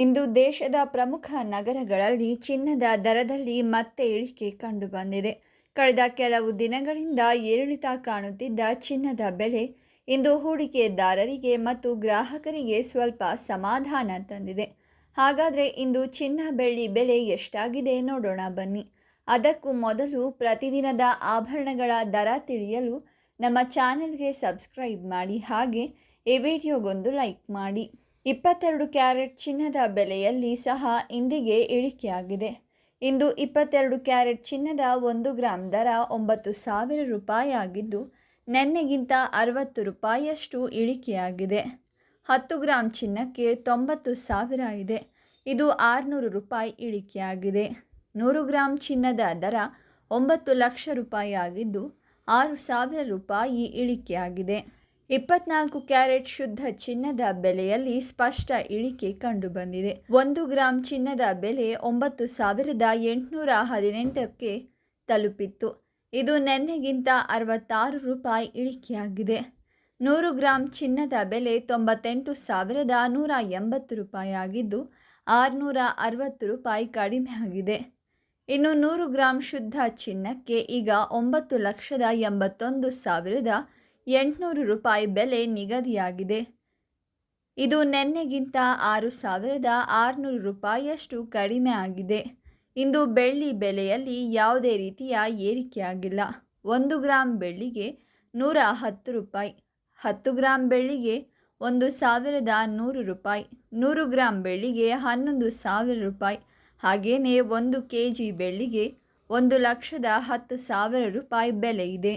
ಇಂದು ದೇಶದ ಪ್ರಮುಖ ನಗರಗಳಲ್ಲಿ ಚಿನ್ನದ ದರದಲ್ಲಿ ಮತ್ತೆ ಇಳಿಕೆ ಕಂಡುಬಂದಿದೆ ಕಳೆದ ಕೆಲವು ದಿನಗಳಿಂದ ಏರಿಳಿತ ಕಾಣುತ್ತಿದ್ದ ಚಿನ್ನದ ಬೆಲೆ ಇಂದು ಹೂಡಿಕೆದಾರರಿಗೆ ಮತ್ತು ಗ್ರಾಹಕರಿಗೆ ಸ್ವಲ್ಪ ಸಮಾಧಾನ ತಂದಿದೆ. ಹಾಗಾದರೆ ಇಂದು ಚಿನ್ನ ಬೆಳ್ಳಿ ಬೆಲೆ ಎಷ್ಟಾಗಿದೆ ನೋಡೋಣ ಬನ್ನಿ. ಅದಕ್ಕೂ ಮೊದಲು ಪ್ರತಿದಿನದ ಆಭರಣಗಳ ದರ ತಿಳಿಯಲು ನಮ್ಮ ಚಾನೆಲ್ಗೆ ಸಬ್ಸ್ಕ್ರೈಬ್ ಮಾಡಿ ಹಾಗೆ ಈ ವಿಡಿಯೋಗೊಂದು ಲೈಕ್ ಮಾಡಿ. ಇಪ್ಪತ್ತೆರಡು ಕ್ಯಾರೆಟ್ ಚಿನ್ನದ ಬೆಲೆಯಲ್ಲಿ ಸಹ ಇಂದಿಗೆ ಇಳಿಕೆಯಾಗಿದೆ. ಇಂದು ಇಪ್ಪತ್ತೆರಡು ಕ್ಯಾರೆಟ್ ಚಿನ್ನದ ಒಂದು ಗ್ರಾಮ್ ದರ ಒಂಬತ್ತು ಸಾವಿರ ರೂಪಾಯಿ ಆಗಿದ್ದು ನೆನ್ನೆಗಿಂತ ಅರವತ್ತು ರೂಪಾಯಿಯಷ್ಟು ಇಳಿಕೆಯಾಗಿದೆ. ಹತ್ತು ಗ್ರಾಮ್ ಚಿನ್ನಕ್ಕೆ ತೊಂಬತ್ತು ಸಾವಿರ ಇದೆ. ಇದು ಆರುನೂರು ರೂಪಾಯಿ ಇಳಿಕೆಯಾಗಿದೆ. ನೂರು ಗ್ರಾಮ್ ಚಿನ್ನದ ದರ ಒಂಬತ್ತು ಲಕ್ಷ ರೂಪಾಯಿ ಆಗಿದ್ದು ಆರು ಸಾವಿರ ರೂಪಾಯಿ ಇಳಿಕೆಯಾಗಿದೆ. ಇಪ್ಪತ್ನಾಲ್ಕು ಕ್ಯಾರೆಟ್ ಶುದ್ಧ ಚಿನ್ನದ ಬೆಲೆಯಲ್ಲಿ ಸ್ಪಷ್ಟ ಇಳಿಕೆ ಕಂಡುಬಂದಿದೆ. ಒಂದು ಗ್ರಾಂ ಚಿನ್ನದ ಬೆಲೆ ಒಂಬತ್ತು ಸಾವಿರದ ಎಂಟುನೂರ ಹದಿನೆಂಟಕ್ಕೆ ತಲುಪಿತ್ತು. ಇದು ನೆನ್ನೆಗಿಂತ ಅರವತ್ತಾರು ರೂಪಾಯಿ ಇಳಿಕೆಯಾಗಿದೆ. ನೂರು ಗ್ರಾಂ ಚಿನ್ನದ ಬೆಲೆ ತೊಂಬತ್ತೆಂಟು ಸಾವಿರದ ನೂರ ಎಂಬತ್ತು ರೂಪಾಯಿ ಆಗಿದ್ದು ಆರುನೂರ ಅರವತ್ತು ರೂಪಾಯಿ ಕಡಿಮೆ ಆಗಿದೆ. ಇನ್ನು ನೂರು ಗ್ರಾಂ ಶುದ್ಧ ಚಿನ್ನಕ್ಕೆ ಈಗ ಒಂಬತ್ತು ಲಕ್ಷದ ಎಂಬತ್ತೊಂದು ಸಾವಿರದ ಎಂಟುನೂರು ರೂಪಾಯಿ ಬೆಲೆ ನಿಗದಿಯಾಗಿದೆ. ಇದು ನಿನ್ನೆಗಿಂತ ಆರು ಸಾವಿರದ ಆರುನೂರು ರೂಪಾಯಿಯಷ್ಟು ಕಡಿಮೆ ಆಗಿದೆ. ಇಂದು ಬೆಳ್ಳಿ ಬೆಲೆಯಲ್ಲಿ ಯಾವುದೇ ರೀತಿಯ ಏರಿಕೆಯಾಗಿಲ್ಲ. ಒಂದು ಗ್ರಾಂ ಬೆಳ್ಳಿಗೆ ನೂರ ಹತ್ತು ರೂಪಾಯಿ, ಹತ್ತು ಗ್ರಾಂ ಬೆಳ್ಳಿಗೆ ಒಂದು ಸಾವಿರದ ನೂರು ರೂಪಾಯಿ, ನೂರು ಗ್ರಾಂ ಬೆಳ್ಳಿಗೆ ಹನ್ನೊಂದು ಸಾವಿರ ರೂಪಾಯಿ ಹಾಗೆಯೇ ಒಂದು ಕೆ ಜಿ ಬೆಳ್ಳಿಗೆ ಒಂದು ಲಕ್ಷದ ಹತ್ತು ಸಾವಿರ ರೂಪಾಯಿ ಬೆಲೆ ಇದೆ.